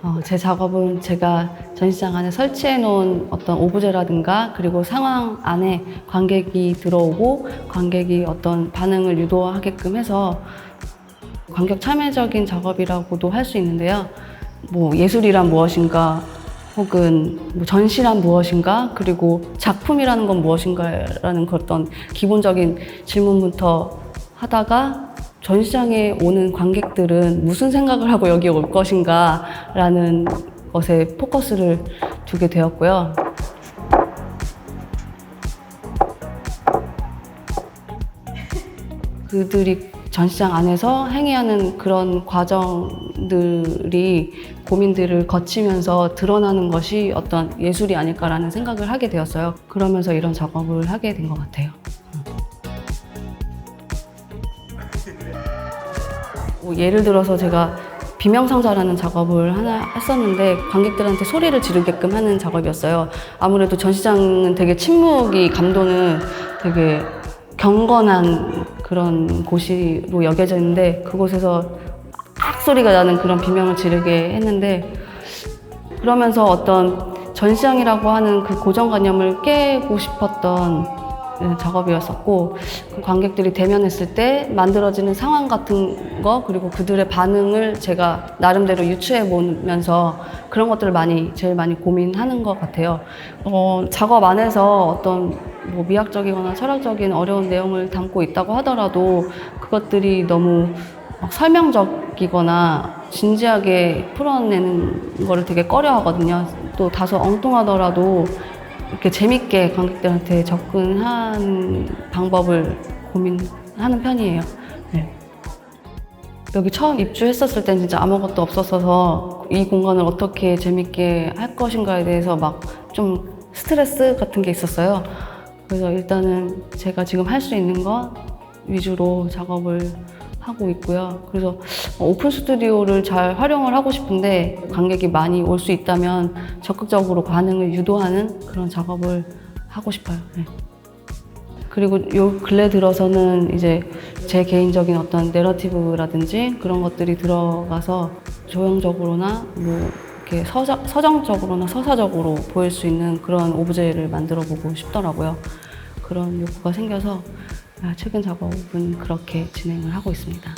어, 제 작업은 제가 전시장 안에 설치해 놓은 어떤 오브제라든가 그리고 상황 안에 관객이 들어오고 관객이 어떤 반응을 유도하게끔 해서 관객 참여적인 작업이라고도 할 수 있는데요. 뭐 예술이란 무엇인가 혹은 뭐 전시란 무엇인가 그리고 작품이라는 건 무엇인가라는 그 어떤 기본적인 질문부터 하다가 전시장에 오는 관객들은 무슨 생각을 하고 여기 올 것인가라는 것에 포커스를 두게 되었고요. 그들이 전시장 안에서 행위하는 그런 과정들이 고민들을 거치면서 드러나는 것이 어떤 예술이 아닐까라는 생각을 하게 되었어요. 그러면서 이런 작업을 하게 된 것 같아요. 뭐 예를 들어서 제가 비명상자라는 작업을 하나 했었는데 관객들한테 소리를 지르게끔 하는 작업이었어요. 아무래도 전시장은 되게 침묵이 감도는 되게 경건한 그런 곳으로 여겨져 있는데 그곳에서 악 소리가 나는 그런 비명을 지르게 했는데 그러면서 어떤 전시장이라고 하는 그 고정관념을 깨고 싶었던 네, 작업이었었고 그 관객들이 대면했을 때 만들어지는 상황 같은 거 그리고 그들의 반응을 제가 나름대로 유추해 보면서 그런 것들을 많이 제일 많이 고민하는 것 같아요. 어, 작업 안에서 어떤 뭐 미학적이거나 철학적인 어려운 내용을 담고 있다고 하더라도 그것들이 너무 막 설명적이거나 진지하게 풀어내는 거를 되게 꺼려 하거든요. 또 다소 엉뚱하더라도 이렇게 재밌게 관객들한테 접근하는 방법을 고민하는 편이에요. 네. 여기 처음 입주했었을 땐 진짜 아무것도 없었어서 이 공간을 어떻게 재밌게 할 것인가에 대해서 막 좀 스트레스 같은 게 있었어요. 그래서 일단은 제가 지금 할 수 있는 것 위주로 작업을 하고 있고요. 그래서 오픈 스튜디오를 잘 활용을 하고 싶은데 관객이 많이 올 수 있다면 적극적으로 반응을 유도하는 그런 작업을 하고 싶어요. 네. 그리고 요 근래 들어서는 이제 제 개인적인 어떤 내러티브라든지 그런 것들이 들어가서 조형적으로나 뭐 이렇게 서정, 서정적으로나 서사적으로 보일 수 있는 그런 오브제를 만들어 보고 싶더라고요. 그런 욕구가 생겨서 아, 최근 작업은 그렇게 진행을 하고 있습니다.